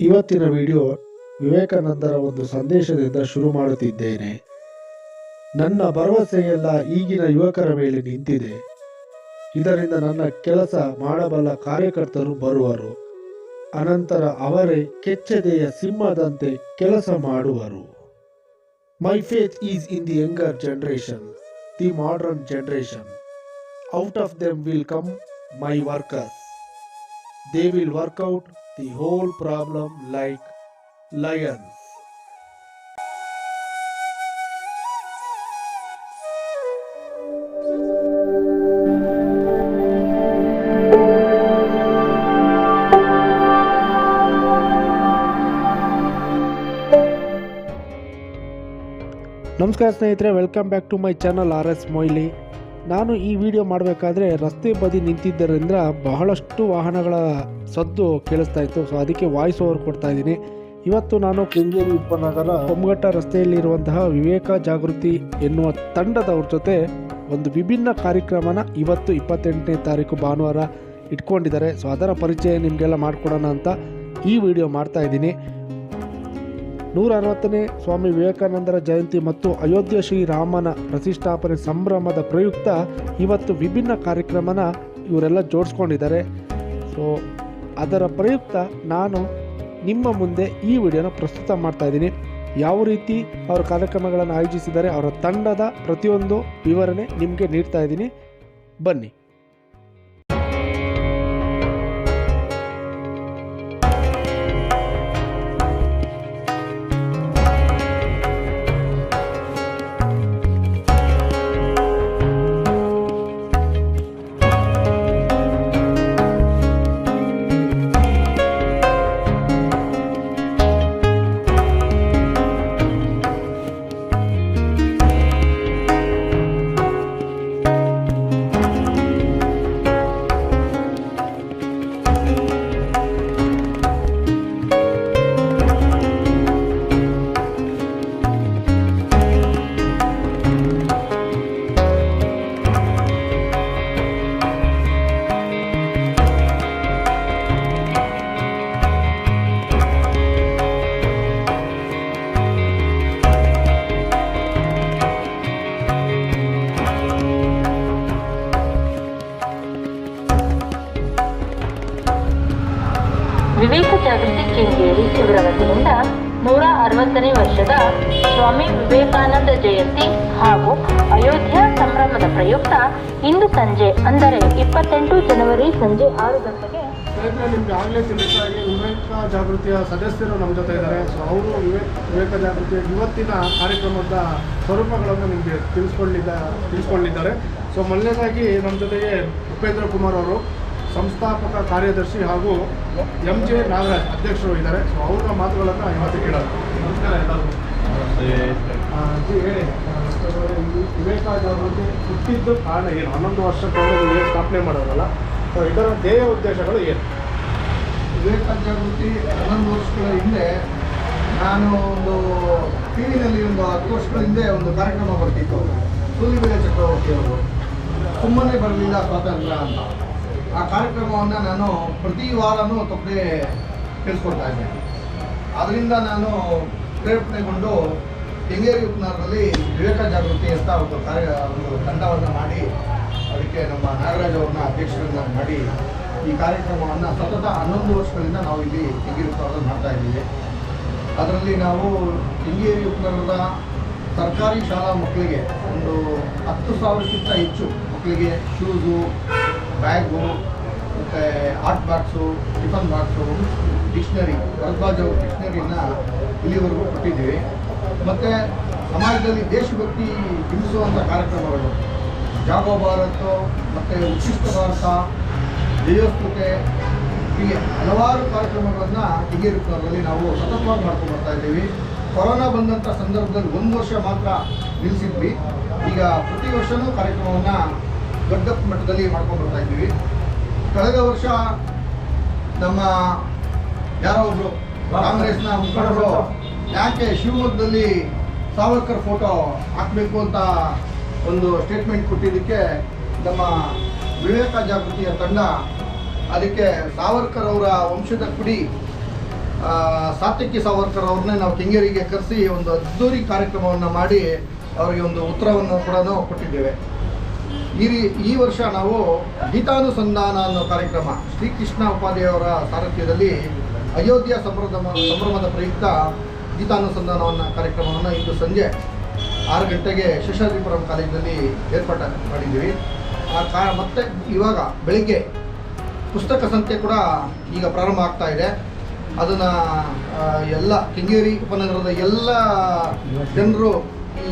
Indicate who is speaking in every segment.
Speaker 1: ಇವತ್ತಿನ ವಿಡಿಯೋ ವಿವೇಕಾನಂದರ ಒಂದು ಸಂದೇಶದಿಂದ ಶುರು ಮಾಡುತ್ತಿದ್ದೇನೆ. ನನ್ನ ಭರವಸೆಯೆಲ್ಲ ಈಗಿನ ಯುವಕರ ಮೇಲೆ ನಿಂತಿದೆ. ಇದರಿಂದ ನನ್ನ ಕೆಲಸ ಮಾಡಬಲ್ಲ ಕಾರ್ಯಕರ್ತರು ಬರುವರು. ಅನಂತರ ಅವರೇ ಕೆಚ್ಚದೆಯ ಸಿಂಹದಂತೆ ಕೆಲಸ ಮಾಡುವರು. My faith is in the younger generation the modern generation out of them will come my workers they will out the whole problem like lions. ನಮಸ್ಕಾರ ಸ್ನೇಹಿತರೆ welcome back to my channel R S Moily ನಾನು ಈ video ಮಾಡಬೇಕಾದ್ರೆ ರಸ್ತೆ ಬದಿ ನಿಂತಿದ್ದರಿಂದ ಬಹಳಷ್ಟು ವಾಹನಗಳ ಸದ್ದು ಕೇಳಿಸ್ತಾ ಇತ್ತು. ಸೊ ಅದಕ್ಕೆ ವಾಯ್ಸ್ ಓವರ್ ಕೊಡ್ತಾ ಇದ್ದೀನಿ. ಇವತ್ತು ನಾನು ಕೆಂಗೇರಿ ಉಪನಗರ ಹೊಮ್ಮಘಟ್ಟ ರಸ್ತೆಯಲ್ಲಿರುವಂತಹ ವಿವೇಕ ಜಾಗೃತಿ ಎನ್ನುವ ತಂಡದವ್ರ ಜೊತೆ ಒಂದು ವಿಭಿನ್ನ ಕಾರ್ಯಕ್ರಮನ ಇವತ್ತು ಇಪ್ಪತ್ತೆಂಟನೇ ತಾರೀಕು ಭಾನುವಾರ ಇಟ್ಕೊಂಡಿದ್ದಾರೆ. ಸೊ ಅದರ ಪರಿಚಯ ನಿಮಗೆಲ್ಲ ಮಾಡಿಕೊಡೋಣ ಅಂತ ಈ ವಿಡಿಯೋ ಮಾಡ್ತಾ ಇದ್ದೀನಿ. ನೂರ ಅರವತ್ತನೇ ಸ್ವಾಮಿ ವಿವೇಕಾನಂದರ ಜಯಂತಿ ಮತ್ತು ಅಯೋಧ್ಯ ಶ್ರೀರಾಮನ ಪ್ರತಿಷ್ಠಾಪನೆ ಸಂಭ್ರಮದ ಪ್ರಯುಕ್ತ ಇವತ್ತು ವಿಭಿನ್ನ ಕಾರ್ಯಕ್ರಮನ ಇವರೆಲ್ಲ ಜೋಡಿಸ್ಕೊಂಡಿದ್ದಾರೆ. ಸೊ ಅದರ ಪ್ರಯುಕ್ತ ನಾನು ನಿಮ್ಮ ಮುಂದೆ ಈ ವಿಡಿಯೋನ ಪ್ರಸ್ತುತ ಮಾಡ್ತಾ ಇದ್ದೀನಿ. ಯಾವ ರೀತಿ ಅವರ ಕಾರ್ಯಕ್ರಮಗಳನ್ನು ಆಯೋಜಿಸಿದ್ದಾರೆ ಅವರ ತಂಡದ ಪ್ರತಿಯೊಂದು ವಿವರಣೆ ನಿಮಗೆ ನೀಡ್ತಾ ಇದ್ದೀನಿ. ಬನ್ನಿ.
Speaker 2: ಜಾಗೃತಿ ಕೆಂಗೇರಿ ಇವರ ವತಿಯಿಂದ ನೂರ ಅರವತ್ತನೇ ವರ್ಷದ ಸ್ವಾಮಿ ವಿವೇಕಾನಂದ ಜಯಂತಿ ಹಾಗೂ ಅಯೋಧ್ಯ ಸಂಭ್ರಮದ ಪ್ರಯುಕ್ತ ಇಂದು ಸಂಜೆ ಅಂದರೆ ಇಪ್ಪತ್ತೆಂಟು ಜನವರಿ ಸಂಜೆ ಆರು ಗಂಟೆಗೆ
Speaker 1: ನಿಮ್ಗೆ ಆಗಲೇ ತಿಳಿಸಾಗಿ ವಿವೇಕ ಜಾಗೃತಿಯ ಸದಸ್ಯರು ನಮ್ಮ ಜೊತೆ ಇದ್ದಾರೆ. ಸೊ ಅವರು ವಿವೇಕ ವಿವೇಕ ಜಾಗೃತಿಯ ಇವತ್ತಿನ ಕಾರ್ಯಕ್ರಮದ ಸ್ವರೂಪಗಳನ್ನು ನಿಮಗೆ ತಿಳಿಸ್ಕೊಳ್ಳಿದ್ದ ತಿಳಿಸ್ಕೊಂಡಿದ್ದಾರೆ ಸೊ ಮೊದಲನೇದಾಗಿ ನಮ್ಮ ಜೊತೆಗೆ ಉಪೇಂದ್ರ ಕುಮಾರ್ ಅವರು ಸಂಸ್ಥಾಪಕ ಕಾರ್ಯದರ್ಶಿ ಹಾಗೂ ಎಂ ಜೆ ನಾಗರಾಜ್ ಅಧ್ಯಕ್ಷರು ಇದ್ದಾರೆ. ಸೊ ಅವರ ಮಾತುಗಳನ್ನು ಇವತ್ತು ಕೇಳೋದು ನಮಸ್ಕಾರ ಎಲ್ಲರಿಗೂ. ಹೇಳಿ ಆ, ವಿವೇಕ ಜಾಗೃತಿ ಹುಟ್ಟಿದ್ದು ಕಾರಣ ಏನು? ಹನ್ನೊಂದು ವರ್ಷಕ್ಕೆ ನೀವು ಏನು ಸ್ಥಾಪನೆ ಮಾಡೋದಲ್ಲ ಸೊ ಇದರ ಧ್ಯೇಯ ಉದ್ದೇಶಗಳು ಏನು?
Speaker 3: ವಿವೇಕ ಜಾಗೃತಿ ಹನ್ನೊಂದು ವರ್ಷಗಳ ಹಿಂದೆ ನಾನು ಒಂದು ಟಿ ವಿನಲ್ಲಿ ಒಂದು ಹತ್ತು ವರ್ಷಗಳ ಹಿಂದೆ ಒಂದು ಕಾರ್ಯಕ್ರಮ ಬರ್ತಿತ್ತು. ಸೂರ್ಯ ಚಕ್ರವರ್ತಿ ಅವರು. ಸುಮ್ಮನೆ ಬರಲಿಲ್ಲ ಸ್ವಾತಂತ್ರ್ಯ ಅಂತ. ಆ ಕಾರ್ಯಕ್ರಮವನ್ನು ನಾನು ಪ್ರತಿ ವಾರನೂ ತಪ್ಪದೆ ತಿಳಿಸ್ಕೊಡ್ತಾ ಇದ್ದೇನೆ. ಅದರಿಂದ ನಾನು ಪ್ರೇರಣೆಗೊಂಡು ಕೆಂಗೇರಿ ಉಪನಗರದಲ್ಲಿ ವಿವೇಕ ಜಾಗೃತಿ ಅಂತ ಒಂದು ಕಾರ್ಯ, ಒಂದು ತಂಡವನ್ನು ಮಾಡಿ, ಅದಕ್ಕೆ ನಮ್ಮ ನಾಗರಾಜ್ ಅವ್ರನ್ನ ಅಧ್ಯಕ್ಷರನ್ನ ಮಾಡಿ ಈ ಕಾರ್ಯಕ್ರಮವನ್ನು ಸತತ ಹನ್ನೊಂದು ವರ್ಷಗಳಿಂದ ನಾವು ಇಲ್ಲಿ ಕೆಂಗೇರಿ ಉಪನಗರದಲ್ಲಿ ಮಾಡ್ತಾ ಇದ್ದೀವಿ. ಅದರಲ್ಲಿ ನಾವು ಕೆಂಗೇರಿ ಉಪನಗರದ ಸರ್ಕಾರಿ ಶಾಲಾ ಮಕ್ಕಳಿಗೆ ಒಂದು ಹತ್ತು ಸಾವಿರಕ್ಕಿಂತ ಹೆಚ್ಚು ಮಕ್ಕಳಿಗೆ ಶೂಸು ಬ್ಯಾಗು, ಮತ್ತು art box, tiffin box, dictionary Bharadwaj ಅವ್ರ ಡಿಕ್ಷ್ನರಿನ ಇಲ್ಲಿವರೆಗೂ ಕೊಟ್ಟಿದ್ದೀವಿ. ಮತ್ತು ಸಮಾಜದಲ್ಲಿ ದೇಶಭಕ್ತಿ ಬಿಂಬಿಸುವಂಥ ಕಾರ್ಯಕ್ರಮಗಳು. ಜಾಗೋ ಭಾರತ್, ಮತ್ತು ವಿಶಿಷ್ಟ ಭಾರತ ದೇಯೋಸ್ತುತೆ ಹೀಗೆ ಹಲವಾರು ಕಾರ್ಯಕ್ರಮಗಳನ್ನು ಹಿಗೇರಿಪುರದಲ್ಲಿ ನಾವು ಸತತವಾಗಿ ಮಾಡ್ಕೊಂಡು ಬರ್ತಾ ಇದ್ದೀವಿ. ಕೊರೋನಾ ಬಂದಂಥ ಸಂದರ್ಭದಲ್ಲಿ ಒಂದು ವರ್ಷ ಮಾತ್ರ ನಿಲ್ಲಿಸಿದ್ವಿ ಈಗ ಪ್ರತಿ ವರ್ಷವೂ ಕಾರ್ಯಕ್ರಮವನ್ನು ದೊಡ್ಡ ಮಟ್ಟದಲ್ಲಿ ಮಾಡ್ಕೊಂಡು ಬರ್ತಾ ಇದ್ದೀವಿ. ಕಳೆದ ವರ್ಷ ನಮ್ಮ ಯಾರೋ ಒಬ್ರು ಕಾಂಗ್ರೆಸ್ನ ಮುಖಂಡರು ಯಾಕೆ ಶಿವಮೊಗ್ಗದಲ್ಲಿ ಸಾವರ್ಕರ್ ಫೋಟೋ ಹಾಕಬೇಕು ಅಂತ ಒಂದು ಸ್ಟೇಟ್ಮೆಂಟ್ ಕೊಟ್ಟಿದ್ದಕ್ಕೆ ನಮ್ಮ ವಿವೇಕ ಜಾಗೃತಿಯ ತಂಡ ಅದಕ್ಕೆ ಸಾವರ್ಕರ್ ಅವರ ವಂಶದ ಕುಡಿ ಆ, ಸಾತ್ವಿಕಿ ಸಾವರ್ಕರ್ ಅವ್ರನ್ನೇ ನಾವು ಕೆಂಗೇರಿಗೆ ಕರೆಸಿ ಒಂದು ಅದ್ದೂರಿ ಕಾರ್ಯಕ್ರಮವನ್ನು ಮಾಡಿ ಅವರಿಗೆ ಒಂದು ಉತ್ತರವನ್ನು ಕೂಡ ಕೊಟ್ಟಿದ್ದೇವೆ. ಈ ಈ ವರ್ಷ ನಾವು ಗೀತಾನುಸಂಧಾನ ಅನ್ನೋ ಕಾರ್ಯಕ್ರಮ ಶ್ರೀಕೃಷ್ಣ ಉಪಾಧ್ಯಾಯವರ ಸಾರಥ್ಯದಲ್ಲಿ ಅಯೋಧ್ಯ ಸಂಭ್ರಮ ಸಂಭ್ರಮದ ಪ್ರಯುಕ್ತ ಗೀತಾನುಸಂಧಾನವನ್ನು ಕಾರ್ಯಕ್ರಮವನ್ನು ಇಂದು ಸಂಜೆ ಆರು ಗಂಟೆಗೆ ಶೇಷಾದ್ರಿಪುರಂ ಕಾಲೇಜಿನಲ್ಲಿ ಏರ್ಪಾಟ ಮಾಡಿದ್ದೀವಿ. ಆ ಕಾ ಮತ್ತೆ ಇವಾಗ ಬೆಳಿಗ್ಗೆ ಪುಸ್ತಕ ಸಂತೆ ಕೂಡ ಈಗ ಪ್ರಾರಂಭ ಆಗ್ತಾ ಇದೆ. ಅದನ್ನು ಎಲ್ಲ ಕೆಂಗೇರಿ ಉಪನಗರದ ಎಲ್ಲ ಜನರು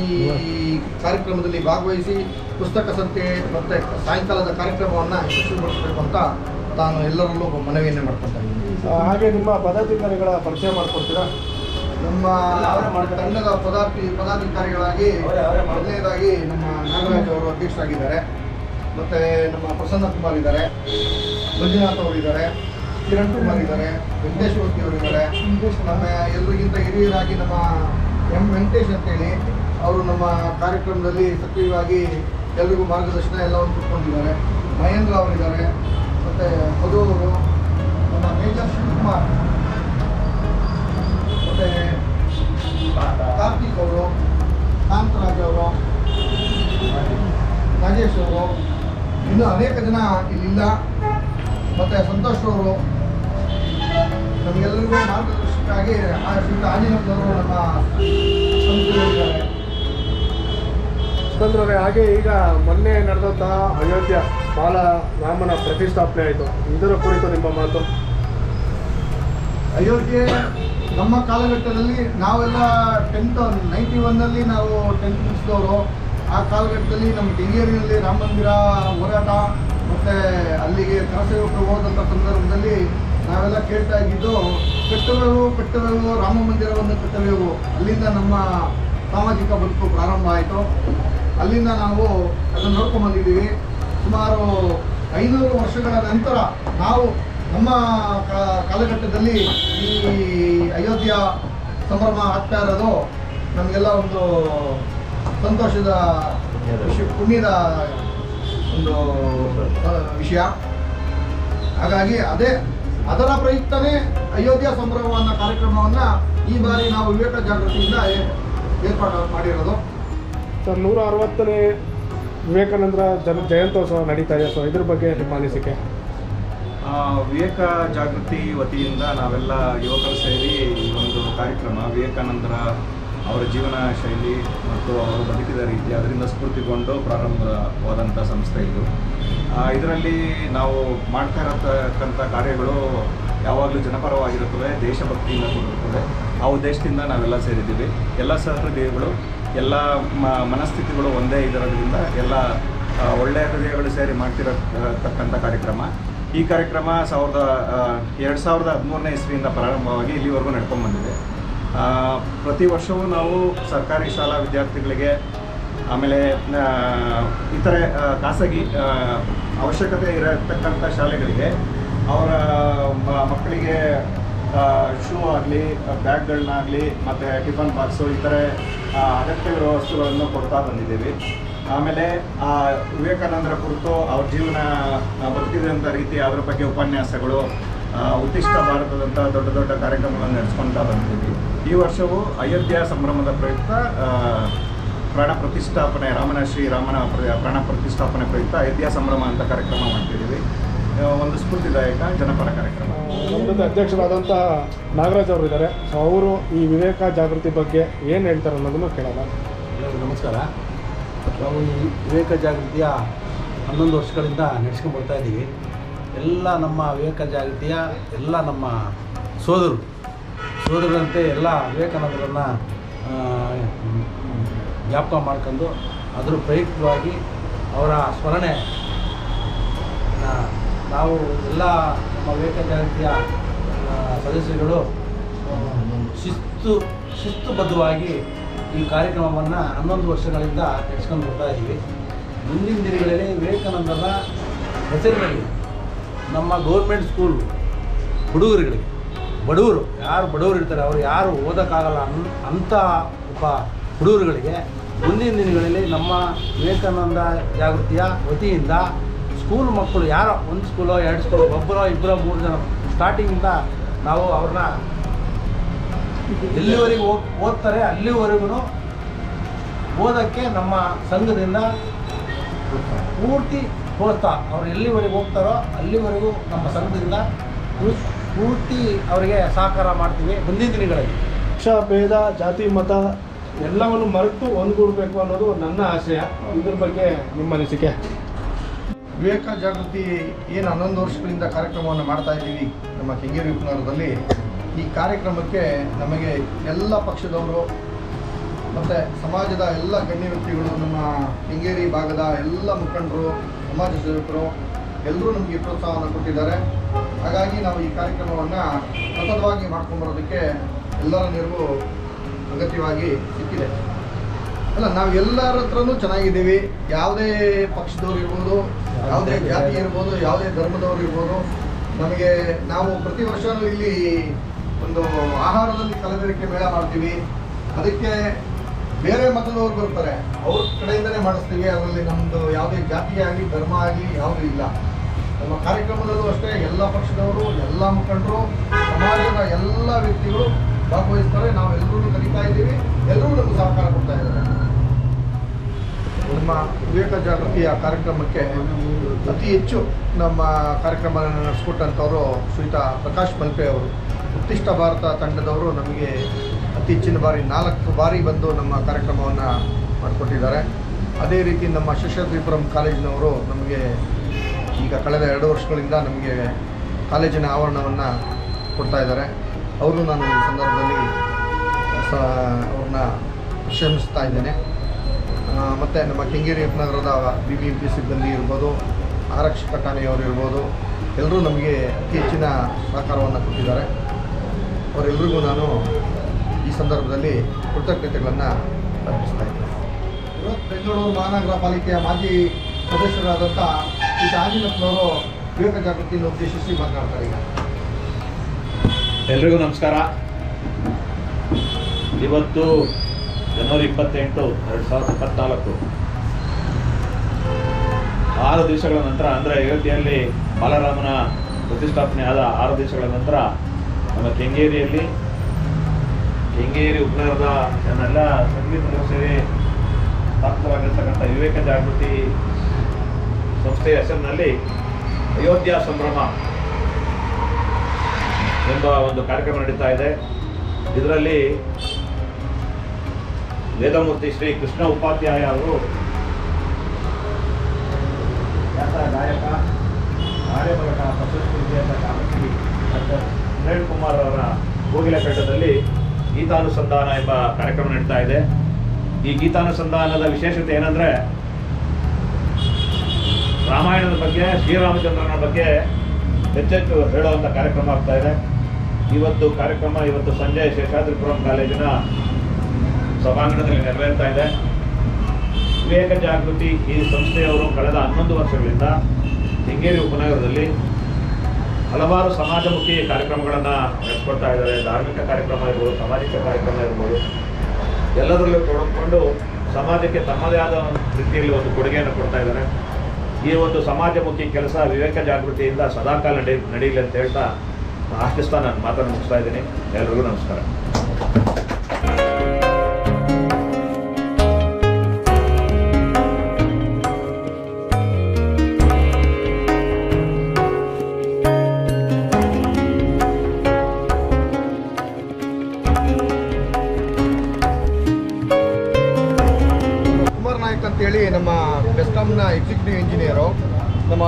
Speaker 3: ಈ ಕಾರ್ಯಕ್ರಮದಲ್ಲಿ ಭಾಗವಹಿಸಿ ಪುಸ್ತಕ ಸಂತೆ ಮತ್ತು ಸಾಯಂಕಾಲದ ಕಾರ್ಯಕ್ರಮವನ್ನು ಯಶಸ್ವಿಗೊಳಿಸಬೇಕು ಅಂತ ನಾನು ಎಲ್ಲರಲ್ಲೂ ಮನವಿಯನ್ನು ಮಾಡ್ಕೊತಾ ಇದ್ದೀನಿ.
Speaker 4: ಹಾಗೆ ನಿಮ್ಮ ಪದಾಧಿಕಾರಿಗಳ ಪರಿಚಯ ಮಾಡಿಕೊಡ್ತೀರಾ?
Speaker 3: ನಮ್ಮ ತಂಡದ ಪದಾರ್ಥಿ ಪದಾಧಿಕಾರಿಗಳಾಗಿ ಮೊದಲನೇದಾಗಿ ನಮ್ಮ ನಾಗರಾಜ್ ಅವರು ಅಧ್ಯಕ್ಷರಾಗಿದ್ದಾರೆ. ಮತ್ತು ನಮ್ಮ ಪ್ರಸನ್ನ ಕುಮಾರ್ ಇದ್ದಾರೆ. ಮಂಜುನಾಥ್ ಅವರು ಇದ್ದಾರೆ. ಕಿರಣ್ ಕುಮಾರ್ ಇದ್ದಾರೆ. ವೆಂಕಟೇಶ್ ಮೂರ್ತಿ ಅವರು ಇದ್ದಾರೆ. ನಮ್ಮ ಎಲ್ಲರಿಗಿಂತ ಹಿರಿಯರಾಗಿ ನಮ್ಮ ಎಂ ವೆಂಕಟೇಶ್ ಅಂತೇಳಿ ಅವರು ನಮ್ಮ ಕಾರ್ಯಕ್ರಮದಲ್ಲಿ ಸಕ್ರಿಯವಾಗಿ ಎಲ್ರಿಗೂ ಮಾರ್ಗದರ್ಶನ ಎಲ್ಲವನ್ನು ಕೊಟ್ಕೊಂಡಿದ್ದಾರೆ ಮಹೇಂದ್ರ ಅವರಿದ್ದಾರೆ ಮತ್ತು ಮಧು ಅವರು ನಮ್ಮ ಮೇಜರ್ ಶಿವಕುಮಾರ್ ಮತ್ತು ಕಾರ್ತಿಕ್ ಅವರು ಕಾಂತರಾಜ್ ಅವರು ನಾಗೇಶ್ ಅವರು ಇನ್ನೂ ಅನೇಕ ಜನ ಇಲ್ಲಿಲ್ಲ ಮತ್ತು ಸಂತೋಷ್ ಅವರು ನಮಗೆಲ್ಲರಿಗೂ ಮಾರ್ಗದರ್ಶಕರಾಗಿ ಶ್ರೀಯುತ ಆಂಜನೇಯವರು ನಮ್ಮ ಸಂಸ್ಥೆಯಲ್ಲಿದ್ದಾರೆ
Speaker 4: ಸ್ಪಂದ್ರವರೇ ಹಾಗೆ ಈಗ ಮೊನ್ನೆ ನಡೆದಂತಹ ಅಯೋಧ್ಯ ಬಾಲ ರಾಮನ ಪ್ರತಿಷ್ಠಾಪನೆ ಆಯಿತು. ಇದರ ಕುರಿತು ನಿಮ್ಮ ಮಾತು?
Speaker 3: ಅಯೋಧ್ಯೆ ನಮ್ಮ ಕಾಲಘಟ್ಟದಲ್ಲಿ ನಾವೆಲ್ಲ ಟೆಂತ್ ನೈಂಟಿ ಒನ್ನಲ್ಲಿ ನಾವು ಟೆಂತ್ ಮುಗಿಸಿದವರು. ಆ ಕಾಲಘಟ್ಟದಲ್ಲಿ ನಮ್ಮ ಡಿಂಗೇರಿನಲ್ಲಿ ರಾಮ ಮಂದಿರ ಹೋರಾಟ, ಮತ್ತು ಅಲ್ಲಿಗೆ ಕರಸೇವಕರು ಹೋದಂಥ ಸಂದರ್ಭದಲ್ಲಿ ನಾವೆಲ್ಲ ಕೇಳ್ತಾ ಇದ್ದಿದ್ದು ಕಟ್ಟುವೆವು ಕಟ್ಟುವೆವು ರಾಮ ಮಂದಿರವನ್ನು ಕಟ್ಟುವೆವು ಅಲ್ಲಿಂದ ನಮ್ಮ ಸಾಮಾಜಿಕ ಬದುಕು ಪ್ರಾರಂಭ ಆಯಿತು. ಅಲ್ಲಿಂದ ನಾವು ಅದನ್ನು ನೋಡ್ಕೊಂಡು ಬಂದಿದ್ದೀವಿ. ಸುಮಾರು ಐನೂರು ವರ್ಷಗಳ ನಂತರ ನಾವು ನಮ್ಮ ಕಾಲಘಟ್ಟದಲ್ಲಿ ಈ ಅಯೋಧ್ಯ ಸಂಭ್ರಮ ಆಗ್ತಾ ಇರೋದು ನಮಗೆಲ್ಲ ಒಂದು ಸಂತೋಷದ ವಿಷಯ ಪುಣ್ಯದ ಒಂದು ವಿಷಯ. ಹಾಗಾಗಿ ಅದೇ ಅದರ ಪ್ರಯುಕ್ತನೇ ಅಯೋಧ್ಯ ಸಂಭ್ರಮ ಅನ್ನೋ ಕಾರ್ಯಕ್ರಮವನ್ನು ಈ ಬಾರಿ ನಾವು ವಿವೇಕ ಜಾಗೃತಿಯಿಂದ ಏರ್ಪಾಡು ಮಾಡಿರೋದು.
Speaker 4: ಸರ್, ನೂರ ಅರವತ್ತನೇ ವಿವೇಕಾನಂದರ ಜನ ಜಯಂತ್ಯೋತ್ಸವ ನಡೀತಾ ಇದೆ. ಸೊ ಇದ್ರ ಬಗ್ಗೆ ನಿಮ್ಮ ಅನಿಸಿಕೆ?
Speaker 5: ವಿವೇಕ ಜಾಗೃತಿ ವತಿಯಿಂದ ನಾವೆಲ್ಲ ಯುವಕರು ಸೇರಿ ಒಂದು ಕಾರ್ಯಕ್ರಮ ವಿವೇಕಾನಂದರ ಅವರ ಜೀವನ ಶೈಲಿ ಮತ್ತು ಅವರು ಬದುಕಿದ ರೀತಿ ಅದರಿಂದ ಸ್ಫೂರ್ತಿಗೊಂಡು ಪ್ರಾರಂಭವಾದಂಥ ಸಂಸ್ಥೆ ಇದು. ಇದರಲ್ಲಿ ನಾವು ಮಾಡ್ತಾ ಇರತಕ್ಕಂಥ ಕಾರ್ಯಗಳು ಯಾವಾಗಲೂ ಜನಪರವಾಗಿರುತ್ತವೆ, ದೇಶಭಕ್ತಿಯಿಂದ ಕೂಡಿರುತ್ತವೆ. ಆ ಉದ್ದೇಶದಿಂದ ನಾವೆಲ್ಲ ಸೇರಿದ್ದೀವಿ. ಎಲ್ಲ ಸಹೃದಯಗಳು ಎಲ್ಲ ಮನಸ್ಥಿತಿಗಳು ಒಂದೇ ಇದರೋದ್ರಿಂದ ಎಲ್ಲ ಒಳ್ಳೆಯ ಹೃದಯಗಳು ಸೇರಿ ಮಾಡ್ತಿರತಕ್ಕಂಥ ಕಾರ್ಯಕ್ರಮ. ಈ ಕಾರ್ಯಕ್ರಮ ಸಾವಿರದ ಎರಡು ಸಾವಿರದ ಹದಿಮೂರನೇ ಇಸ್ವಿಯಿಂದ ಪ್ರಾರಂಭವಾಗಿ ಇಲ್ಲಿವರೆಗೂ ನಡ್ಕೊಂಡು ಬಂದಿದೆ ಪ್ರತಿ ವರ್ಷವೂ ನಾವು ಸರ್ಕಾರಿ ಶಾಲಾ ವಿದ್ಯಾರ್ಥಿಗಳಿಗೆ, ಆಮೇಲೆ ಇತರೆ ಖಾಸಗಿ ಅವಶ್ಯಕತೆ ಇರತಕ್ಕಂಥ ಶಾಲೆಗಳಿಗೆ, ಅವರ ಮಕ್ಕಳಿಗೆ ಶೂ ಆಗಲಿ ಬ್ಯಾಗ್ಗಳನ್ನಾಗಲಿ ಮತ್ತು ಟಿಫನ್ ಬಾಕ್ಸು, ಇತರೆ ಅಗತ್ಯವಿರುವ ವಸ್ತುಗಳನ್ನು ಕೊಡ್ತಾ ಬಂದಿದ್ದೀವಿ. ಆಮೇಲೆ ಆ ವಿವೇಕಾನಂದರ ಕುರಿತು ಅವ್ರ ಜೀವನ ಬದುಕಿದಂಥ ರೀತಿ ಅದರ ಬಗ್ಗೆ ಉಪನ್ಯಾಸಗಳು ಉತ್ತಿಷ್ಟ ಭಾರತದಂಥ ದೊಡ್ಡ ದೊಡ್ಡ ಕಾರ್ಯಕ್ರಮಗಳನ್ನು ನಡೆಸ್ಕೊಳ್ತಾ ಬಂದಿದ್ದೀವಿ. ಈ ವರ್ಷವೂ ಅಯೋಧ್ಯ ಸಂಭ್ರಮದ ಪ್ರಯುಕ್ತ ಪ್ರಾಣ ಪ್ರತಿಷ್ಠಾಪನೆ, ರಾಮನ ಶ್ರೀ ರಾಮನ ಪ್ರಾಣ ಪ್ರತಿಷ್ಠಾಪನೆ ಪ್ರಯುಕ್ತ ಅಯೋಧ್ಯ ಸಂಭ್ರಮ ಅಂತ ಕಾರ್ಯಕ್ರಮ ಮಾಡ್ತಿದ್ದೀವಿ. ಒಂದು ಸ್ಫೂರ್ತಿದಾಯಕ ಜನಪರ ಕಾರ್ಯಕ್ರಮ.
Speaker 4: ನಮ್ಮದು ಅಧ್ಯಕ್ಷರಾದಂತಹ ನಾಗರಾಜ್ ಅವರು ಇದ್ದಾರೆ. ಸೊ ಅವರು ಈ ವಿವೇಕ ಜಾಗೃತಿ ಬಗ್ಗೆ ಏನು ಹೇಳ್ತಾರೆ ಅನ್ನೋದನ್ನು ಕೇಳೋಣ.
Speaker 6: ಎಲ್ಲರಿಗೂ ನಮಸ್ಕಾರ. ನಾವು ಈ ವಿವೇಕ ಜಾಗೃತಿಯ ಹನ್ನೊಂದು ವರ್ಷಗಳಿಂದ ನಡೆಸ್ಕೊಂಡು ಬರ್ತಾ ಇದ್ದೀವಿ. ಎಲ್ಲ ನಮ್ಮ ವಿವೇಕ ಜಾಗೃತಿಯ ಎಲ್ಲ ನಮ್ಮ ಸೋದರು. ಸೋದರರಂತೆ ಎಲ್ಲ ವಿವೇಕಾನಂದರನ್ನು ಜ್ಞಾಪಕ ಮಾಡ್ಕೊಂಡು ಅದರ ಪ್ರಯುಕ್ತವಾಗಿ ಅವರ ಸ್ಮರಣೆ ಆ, ನಾವು ಎಲ್ಲ ನಮ್ಮ ವಿವೇಕ ಜಾಗೃತಿಯ ಸದಸ್ಯರುಗಳು ಶಿಸ್ತು, ಶಿಸ್ತುಬದ್ಧವಾಗಿ ಈ ಕಾರ್ಯಕ್ರಮವನ್ನು ಹನ್ನೊಂದು ವರ್ಷಗಳಿಂದ ನಡೆಸ್ಕೊಂಡು ಬರ್ತಾ ಇದ್ದೀವಿ. ಮುಂದಿನ ದಿನಗಳಲ್ಲಿ ವಿವೇಕಾನಂದರ ಹೆಸರಿನಲ್ಲಿ ನಮ್ಮ ಗೌರ್ಮೆಂಟ್ ಸ್ಕೂಲ್ ಹುಡುಗರುಗಳಿಗೆ, ಬಡವರು, ಯಾರು ಬಡವರು ಇರ್ತಾರೆ, ಅವರು ಯಾರು ಓದೋಕ್ಕಾಗಲ್ಲ ಅನ್ ಅಂಥ ಒಬ್ಬ ಹುಡುಗರುಗಳಿಗೆ ಮುಂದಿನ ದಿನಗಳಲ್ಲಿ ನಮ್ಮ ವಿವೇಕಾನಂದ ಜಾಗೃತಿಯ ವತಿಯಿಂದ ಸ್ಕೂಲ್ ಮಕ್ಕಳು ಯಾರೋ ಒಂದು ಸ್ಕೂಲೋ, ಎರಡು ಸ್ಕೂಲೋ, ಒಬ್ಬರೋ, ಇಬ್ಬರೋ, ಮೂರು ಜನ ಸ್ಟಾರ್ಟಿಂಗಿಂದ ನಾವು ಅವ್ರನ್ನ ಎಲ್ಲಿವರೆಗೂ ಹೋಗ್ ಓದ್ತಾರೆ. ಅಲ್ಲಿವರೆಗೂ ಓದೋಕ್ಕೆ ನಮ್ಮ ಸಂಘದಿಂದ ಪೂರ್ತಿ ಪ್ರೋತ್ಸಾಹ ಅವ್ರು ಎಲ್ಲಿವರೆಗೂ ಹೋಗ್ತಾರೋ ಅಲ್ಲಿವರೆಗೂ ನಮ್ಮ ಸಂಘದಿಂದ ಪೂರ್ತಿ ಅವರಿಗೆ ಸಹಕಾರ ಮಾಡ್ತೀವಿ ಮುಂದಿನ ದಿನಗಳಲ್ಲಿ.
Speaker 4: ಪಕ್ಷ, ಭೇದ, ಜಾತಿ, ಮತ ಎಲ್ಲವನ್ನು ಮರೆತು ಒಂದುಗೂಡಬೇಕು ಅನ್ನೋದು ನನ್ನ ಆಶಯ. ಇದ್ರ ಬಗ್ಗೆ ನಿಮ್ಮ ಅನಿಸಿಕೆ?
Speaker 3: ವಿವೇಕ ಜಾಗೃತಿ ಏನು ಹನ್ನೊಂದು ವರ್ಷಗಳಿಂದ ಕಾರ್ಯಕ್ರಮವನ್ನು ಮಾಡ್ತಾ ಇದ್ದೀವಿ ನಮ್ಮ ಕೆಂಗೇರಿ ಉಪನಗರದಲ್ಲಿ ಈ ಕಾರ್ಯಕ್ರಮಕ್ಕೆ ನಮಗೆ ಎಲ್ಲ ಪಕ್ಷದವರು ಮತ್ತು ಸಮಾಜದ ಎಲ್ಲ ಗಣ್ಯ ವ್ಯಕ್ತಿಗಳು, ನಮ್ಮ ಕೆಂಗೇರಿ ಭಾಗದ ಎಲ್ಲ ಮುಖಂಡರು, ಸಮಾಜ ಸೇವಕರು ಎಲ್ಲರೂ ನಮಗೆ ಪ್ರೋತ್ಸಾಹವನ್ನು ಕೊಟ್ಟಿದ್ದಾರೆ. ಹಾಗಾಗಿ ನಾವು ಈ ಕಾರ್ಯಕ್ರಮವನ್ನು ಸತತವಾಗಿ ಮಾಡ್ಕೊಂಬರೋದಕ್ಕೆ ಎಲ್ಲರ ನೆರವು ಅಗತ್ಯವಾಗಿ ಸಿಕ್ಕಿದೆ. ಅಲ್ಲ, ನಾವು ಎಲ್ಲರ ಹತ್ರನೂ ಚೆನ್ನಾಗಿದ್ದೀವಿ. ಯಾವುದೇ ಪಕ್ಷದವ್ರು ಇರ್ಬೋದು ಯಾವುದೇ ಜಾತಿ ಇರ್ಬೋದು, ಯಾವುದೇ ಧರ್ಮದವರು ಇರ್ಬೋದು, ನಮಗೆ ನಾವು ಪ್ರತಿ ವರ್ಷವೂ ಇಲ್ಲಿ ಒಂದು ಆಹಾರದಲ್ಲಿ ಕಲಬೆರಕೆ ಮೇಳ ಮಾಡ್ತೀವಿ. ಅದಕ್ಕೆ ಬೇರೆ ಮತದವ್ರು ಬರ್ತಾರೆ. ಅವ್ರ ಕಡೆಯಿಂದಲೇ ಮಾಡಿಸ್ತೀವಿ. ಅದರಲ್ಲಿ ನಮ್ಮದು ಯಾವುದೇ ಜಾತಿ ಆಗಲಿ, ಧರ್ಮ ಆಗಲಿ ಯಾವುದೂ ಇಲ್ಲ. ನಮ್ಮ ಕಾರ್ಯಕ್ರಮದಲ್ಲೂ ಅಷ್ಟೇ ಎಲ್ಲ ಪಕ್ಷದವರು, ಎಲ್ಲ ಮುಖಂಡರು, ಸಮಾಜದ ಎಲ್ಲ ವ್ಯಕ್ತಿಗಳು ಭಾಗವಹಿಸ್ತಾರೆ. ನಾವು ಎಲ್ಲರೂ ಕರೀತಾ ಇದ್ದೀವಿ. ಎಲ್ಲರೂ ನಮ್ಗೆ ಸಹಕಾರ ಕೊಡ್ತಾ ಇದ್ದಾರೆ. ನಮ್ಮ ವಿವೇಕ ಜಾಗೃತಿಯ ಕಾರ್ಯಕ್ರಮಕ್ಕೆ ಅತಿ ಹೆಚ್ಚು ನಮ್ಮ ಕಾರ್ಯಕ್ರಮ ನಡೆಸ್ಕೊಟ್ಟಂಥವರು ಶ್ರೀಯುತ ಪ್ರಕಾಶ್ ಮಲ್ಪೆ ಅವರು. ಉತ್ತಿಷ್ಟ ಭಾರತ ತಂಡದವರು ನಮಗೆ ಅತಿ ಹೆಚ್ಚಿನ ಬಾರಿ, ನಾಲ್ಕು ಬಾರಿ ಬಂದು ನಮ್ಮ ಕಾರ್ಯಕ್ರಮವನ್ನು ಮಾಡಿಕೊಟ್ಟಿದ್ದಾರೆ. ಅದೇ ರೀತಿ ನಮ್ಮ ಶಶಾದ್ರಿಪುರಂ ಕಾಲೇಜಿನವರು ನಮಗೆ ಈಗ ಕಳೆದ ಎರಡು ವರ್ಷಗಳಿಂದ ನಮಗೆ ಕಾಲೇಜಿನ ಆವರಣವನ್ನು ಕೊಡ್ತಾ ಇದ್ದಾರೆ. ಅವರು ನಾನು ಈ ಸಂದರ್ಭದಲ್ಲಿ ಸ ಅವ್ರನ್ನ ಪ್ರಶಂಸಿಸ್ತಾ ಇದ್ದೇನೆ. ಮತ್ತು ನಮ್ಮ ಕೆಂಗೇರಿ ಉಪನಗರದ ಬಿ ಬಿ ಎಂ ಪಿ ಸಿಬ್ಬಂದಿ ಇರ್ಬೋದು ಆರಕ್ಷಕ ಠಾಣೆಯವರು ಇರ್ಬೋದು ಎಲ್ಲರೂ ನಮಗೆ ಅತಿ ಹೆಚ್ಚಿನ ಸಹಕಾರವನ್ನು ಕೊಟ್ಟಿದ್ದಾರೆ. ಅವರೆಲ್ಲರಿಗೂ ನಾನು ಈ ಸಂದರ್ಭದಲ್ಲಿ ಕೃತಜ್ಞತೆಗಳನ್ನು ಅರ್ಪಿಸ್ತಾ ಇದ್ದೇನೆ. ಬೃಹತ್ ಬೆಂಗಳೂರು ಮಹಾನಗರ ಪಾಲಿಕೆಯ ಮಾಜಿ ಸದಸ್ಯರಾದಂಥ ಈ ಆಂಜನಪ್ಪನವರು ವಿವೇಕ ಜಾಗೃತಿಯನ್ನು ಉದ್ದೇಶಿಸಿ ಮಾತನಾಡ್ತಾರೆ ಈಗ
Speaker 7: ಎಲ್ರಿಗೂ ನಮಸ್ಕಾರ. ಇವತ್ತು ಜನವರಿ ಇಪ್ಪತ್ತೆಂಟು, ಎರಡು ಸಾವಿರದ ಇಪ್ಪತ್ನಾಲ್ಕು. ಆರು ದಿವಸಗಳ ನಂತರ, ಅಂದರೆ ಅಯೋಧ್ಯೆಯಲ್ಲಿ ಬಾಲರಾಮನ ಪ್ರತಿಷ್ಠಾಪನೆ ಆದ ಆರು ದಿವಸಗಳ ನಂತರ, ನಮ್ಮ ಕೆಂಗೇರಿಯಲ್ಲಿ, ಕೆಂಗೇರಿ ಉಪನಗರದ ಎಲ್ಲ ಸಂಗೀತ ಸೇರಿ ಸ್ಥಾಪಿತವಾಗಿರ್ತಕ್ಕಂಥ ವಿವೇಕ ಜಾಗೃತಿ ಸಂಸ್ಥೆಯ ಹೆಸರಿನಲ್ಲಿ ಅಯೋಧ್ಯ ಸಂಭ್ರಮ ಎಂಬ ಒಂದು ಕಾರ್ಯಕ್ರಮ ನಡೀತಾ ಇದೆ. ಇದರಲ್ಲಿ ವೇದಮೂರ್ತಿ ಶ್ರೀ ಕೃಷ್ಣ ಉಪಾಧ್ಯಾಯ ಅವರು ಖ್ಯಾತ ಪ್ರಶಸ್ತಿ ಕುಮಾರ್ ಅವರ ಕೋಗಿಲಪೇಟದಲ್ಲಿ ಗೀತಾನುಸಂಧಾನ ಎಂಬ ಕಾರ್ಯಕ್ರಮ ನಡೀತಾ ಇದೆ. ಈ ಗೀತಾನುಸಂಧಾನದ ವಿಶೇಷತೆ ಏನಂದ್ರೆ ರಾಮಾಯಣದ ಬಗ್ಗೆ, ಶ್ರೀರಾಮಚಂದ್ರನ ಬಗ್ಗೆ ಹೆಚ್ಚೆಚ್ಚು ಹೇಳುವಂಥ ಕಾರ್ಯಕ್ರಮ ಆಗ್ತಾ ಇದೆ. ಇವತ್ತು ಕಾರ್ಯಕ್ರಮ, ಇವತ್ತು ಸಂಜೆ ಶೇಷಾದ್ರಿಪುರಂ ಕಾಲೇಜಿನ ಸಭಾಂಗಣದಲ್ಲಿ ನೆರವೇರ್ತಾ ಇದೆ. ವಿವೇಕ ಜಾಗೃತಿ ಈ ಸಂಸ್ಥೆಯವರು ಕಳೆದ ಹನ್ನೊಂದು ವರ್ಷಗಳಿಂದ ಹಿಂಗೇರಿ ಉಪನಗರದಲ್ಲಿ ಹಲವಾರು ಸಮಾಜಮುಖಿ ಕಾರ್ಯಕ್ರಮಗಳನ್ನು ನಡೆಸ್ಕೊಡ್ತಾ ಇದ್ದಾರೆ. ಧಾರ್ಮಿಕ ಕಾರ್ಯಕ್ರಮ ಇರ್ಬೋದು, ಸಾಮಾಜಿಕ ಕಾರ್ಯಕ್ರಮ ಇರ್ಬೋದು. ಎಲ್ಲದರಲ್ಲೂ ತೊಡಗಿಕೊಂಡು ಸಮಾಜಕ್ಕೆ ತಮ್ಮದೇ ಆದ ಒಂದು ರೀತಿಯಲ್ಲಿ ಒಂದು ಕೊಡುಗೆಯನ್ನು ಕೊಡ್ತಾ ಇದ್ದಾರೆ. ಈ ಒಂದು ಸಮಾಜಮುಖಿ ಕೆಲಸ ವಿವೇಕ ಜಾಗೃತಿಯಿಂದ ಸದಾಕಾಲ ನಡೆ ನಡೆಯಲಿ ಅಂತ ಹೇಳ್ತಾ ಆಶಿಸ್ತಾ ನಾನು ಮಾತನ್ನು ಮುಗಿಸ್ತಾ ಇದ್ದೀನಿ. ಎಲ್ರಿಗೂ ನಮಸ್ಕಾರ.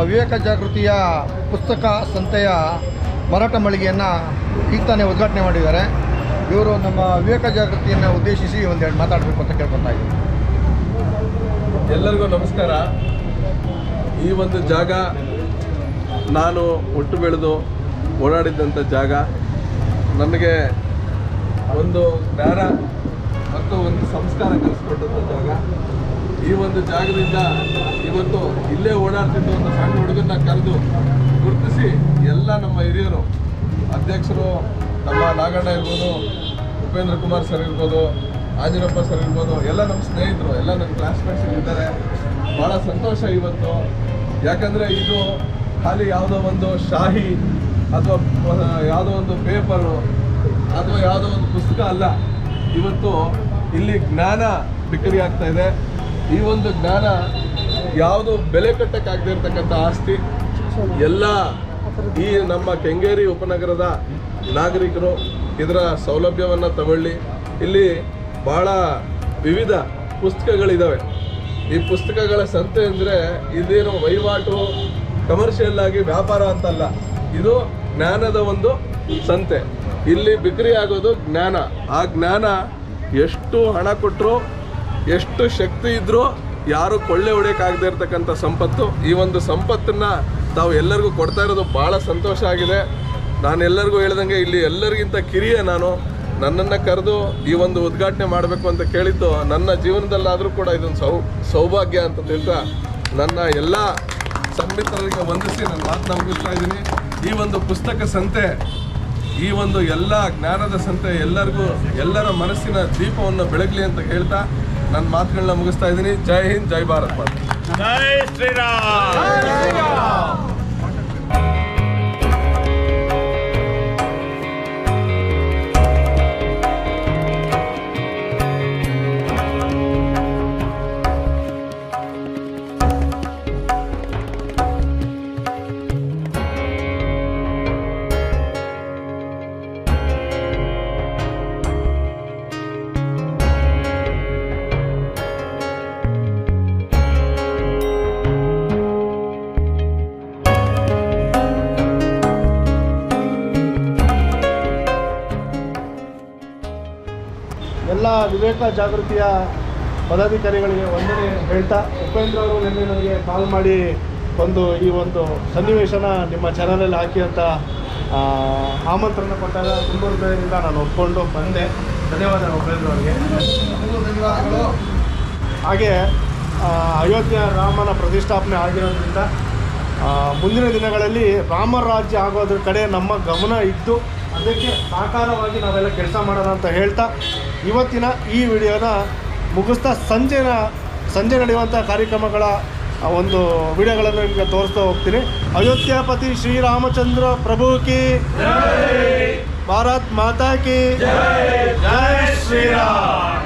Speaker 3: ವಿವೇಕ ಜಾಗೃತಿಯ ಪುಸ್ತಕ ಸಂತೆಯ ಮಾರಾಟ ಮಳಿಗೆಯನ್ನು ಈಗ ತಾನೇ ಉದ್ಘಾಟನೆ ಮಾಡಿದ್ದಾರೆ. ಇವರು ನಮ್ಮ ವಿವೇಕ ಜಾಗೃತಿಯನ್ನು ಉದ್ದೇಶಿಸಿ ಒಂದೆರಡು ಮಾತಾಡಬೇಕು ಅಂತ ಕೇಳ್ಕೊತಾ ಇದ್ದೀವಿ
Speaker 8: ಎಲ್ಲರಿಗೂ ನಮಸ್ಕಾರ. ಈ ಒಂದು ಜಾಗ ನಾನು ಒಟ್ಟು ಬೆಳೆದು ಓಡಾಡಿದ್ದಂಥ ಜಾಗ. ನನಗೆ ಒಂದು ಜ್ಞಾನ ಮತ್ತು ಒಂದು ಸಂಸ್ಕಾರ ಕಲಿಸ್ಕೊಟ್ಟಂಥ ಜಾಗ. ಈ ಒಂದು ಜಾಗದಿಂದ ಇವತ್ತು ಇಲ್ಲೇ ಓಡಾಡ್ತಿದ್ದ ಒಂದು ಸಣ್ಣ ಹುಡುಗನ್ನ ಕರೆದು ಗುರುತಿಸಿ ಎಲ್ಲ ನಮ್ಮ ಹಿರಿಯರು, ಅಧ್ಯಕ್ಷರು, ನಮ್ಮ ನಾಗಣ್ಣ ಇರ್ಬೋದು, ಉಪೇಂದ್ರ ಕುಮಾರ್ ಸರ್ ಇರ್ಬೋದು, ಆಂಜನಪ್ಪ ಸರ್ ಇರ್ಬೋದು, ಎಲ್ಲ ನಮ್ಮ ಸ್ನೇಹಿತರು, ಎಲ್ಲ ನನ್ನ ಕ್ಲಾಸ್ಮೇಟ್ಸ್ ಇದ್ದಾರೆ ಭಾಳ ಸಂತೋಷ ಇವತ್ತು. ಯಾಕಂದರೆ ಇದು ಖಾಲಿ ಯಾವುದೋ ಒಂದು ಶಾಹಿ ಅಥವಾ ಯಾವುದೋ ಒಂದು ಪೇಪರು ಅಥವಾ ಯಾವುದೋ ಒಂದು ಪುಸ್ತಕ ಅಲ್ಲ. ಇವತ್ತು ಇಲ್ಲಿ ಜ್ಞಾನ ಬಿಕ್ಕರಿ ಆಗ್ತಾ ಇದೆ. ಈ ಒಂದು ಜ್ಞಾನ ಯಾವುದು ಬೆಲೆ ಕಟ್ಟಕ್ಕಾಗದೇ ಇರತಕ್ಕಂಥ ಆಸ್ತಿ, ಎಲ್ಲ ಈ ನಮ್ಮ ಕೆಂಗೇರಿ ಉಪನಗರದ ನಾಗರಿಕರು ಇದರ ಸೌಲಭ್ಯವನ್ನು ತಗೊಳ್ಳಿ. ಇಲ್ಲಿ ಭಾಳ ವಿವಿಧ ಪುಸ್ತಕಗಳಿದ್ದಾವೆ ಈ ಪುಸ್ತಕಗಳ ಸಂತೆ ಅಂದರೆ ಇದೇನು ವಹಿವಾಟು ಕಮರ್ಷಿಯಲ್ ಆಗಿ ವ್ಯಾಪಾರ ಅಂತಲ್ಲ, ಇದು ಜ್ಞಾನದ ಒಂದು ಸಂತೆ. ಇಲ್ಲಿ ಬಿಕ್ರಿ ಆಗೋದು ಜ್ಞಾನ. ಆ ಜ್ಞಾನ ಎಷ್ಟು ಹಣ ಕೊಟ್ಟರು ಎಷ್ಟು ಶಕ್ತಿ ಇದ್ರೂ ಯಾರು ಕೊಳ್ಳೆ ಹೊಡೆಯೋಕ್ಕಾಗದೇ ಇರತಕ್ಕಂಥ ಸಂಪತ್ತು, ಈ ಒಂದು ಸಂಪತ್ತನ್ನು ತಾವು ಎಲ್ಲರಿಗೂ ಕೊಡ್ತಾ ಇರೋದು ಭಾಳ ಸಂತೋಷ ಆಗಿದೆ. ನಾನು ಎಲ್ಲರಿಗೂ ಹೇಳ್ದಂಗೆ ಇಲ್ಲಿ ಎಲ್ಲರಿಗಿಂತ ಕಿರಿಯ ನಾನು. ನನ್ನನ್ನು ಕರೆದು ಈ ಒಂದು ಉದ್ಘಾಟನೆ ಮಾಡಬೇಕು ಅಂತ ಕೇಳಿದ್ದು ನನ್ನ ಜೀವನದಲ್ಲಾದರೂ ಕೂಡ ಇದೊಂದು ಸೌ, ಸೌಭಾಗ್ಯ ಅಂತ ಹೇಳ್ತಾ ನನ್ನ ಎಲ್ಲ ಸನ್ಮಿತ್ರರಿಗೆ ವಂದಿಸಿ ನಾನು ಮಾತನ್ನ ಮುಗಿಸ್ತಾ ಇದ್ದೀನಿ. ಈ ಒಂದು ಪುಸ್ತಕ ಸಂತೆ ಈ ಒಂದು ಎಲ್ಲ ಜ್ಞಾನದ ಸಂತೆ ಎಲ್ಲರಿಗೂ ಎಲ್ಲರ ಮನಸ್ಸಿನ ದೀಪವನ್ನು ಬೆಳಗಲಿ ಅಂತ ಹೇಳ್ತಾ ನನ್ನ ಮಾತುಗಳನ್ನ ಮುಗಿಸ್ತಾ ಇದ್ದೀನಿ. ಜೈ ಹಿಂದ್ ಜೈ ಭಾರತ್ ಮಾತೆ.
Speaker 7: ಜೈ ಶ್ರೀರಾಮ್.
Speaker 4: ವಿವೇಕ ಜಾಗೃತಿಯ ಪದಾಧಿಕಾರಿಗಳಿಗೆ ವಂದನೆ ಹೇಳ್ತಾ ಉಪೇಂದ್ರ ಅವರು ನಿನ್ನೆ ನನಗೆ ಕಾಲ್ ಮಾಡಿ ಒಂದು ಈ ಒಂದು ಸನ್ನಿವೇಶನ ನಿಮ್ಮ ಚಾನಲಲ್ಲಿ ಹಾಕಿ ಅಂತ ಆಮಂತ್ರಣ ಕೊಟ್ಟಾಗ ತುಂಬ ಹೃದಯದಿಂದ ನಾನು ಒಪ್ಕೊಂಡು ಬಂದೆ. ಧನ್ಯವಾದ ಉಪೇಂದ್ರ ಅವರಿಗೆ. ಹಾಗೆ ಅಯೋಧ್ಯೆ ರಾಮನ ಪ್ರತಿಷ್ಠಾಪನೆ ಆಗಿರೋದ್ರಿಂದ ಮುಂದಿನ ದಿನಗಳಲ್ಲಿ ರಾಮ ರಾಜ್ಯ ಆಗೋದ್ರ ಕಡೆ ನಮ್ಮ ಗಮನ ಇತ್ತು ಅದಕ್ಕೆ ಸಾಕಾರವಾಗಿ ನಾವೆಲ್ಲ ಕೆಲಸ ಮಾಡೋಣ ಅಂತ ಹೇಳ್ತಾ ಇವತ್ತಿನ ಈ ವಿಡಿಯೋನ ಮುಗಿಸ್ತಾ ಸಂಜೆನ ಸಂಜೆ ನಡೆಯುವಂಥ ಕಾರ್ಯಕ್ರಮಗಳ ಒಂದು ವಿಡಿಯೋಗಳನ್ನು ನಿಮಗೆ ತೋರಿಸ್ತಾ ಹೋಗ್ತೀನಿ. ಅಯೋಧ್ಯಾಪತಿ ಶ್ರೀರಾಮಚಂದ್ರ ಪ್ರಭು ಕಿ. ಭಾರತ್ ಮಾತಾ ಕಿ. ಜೈ ಶ್ರೀರಾಮ್.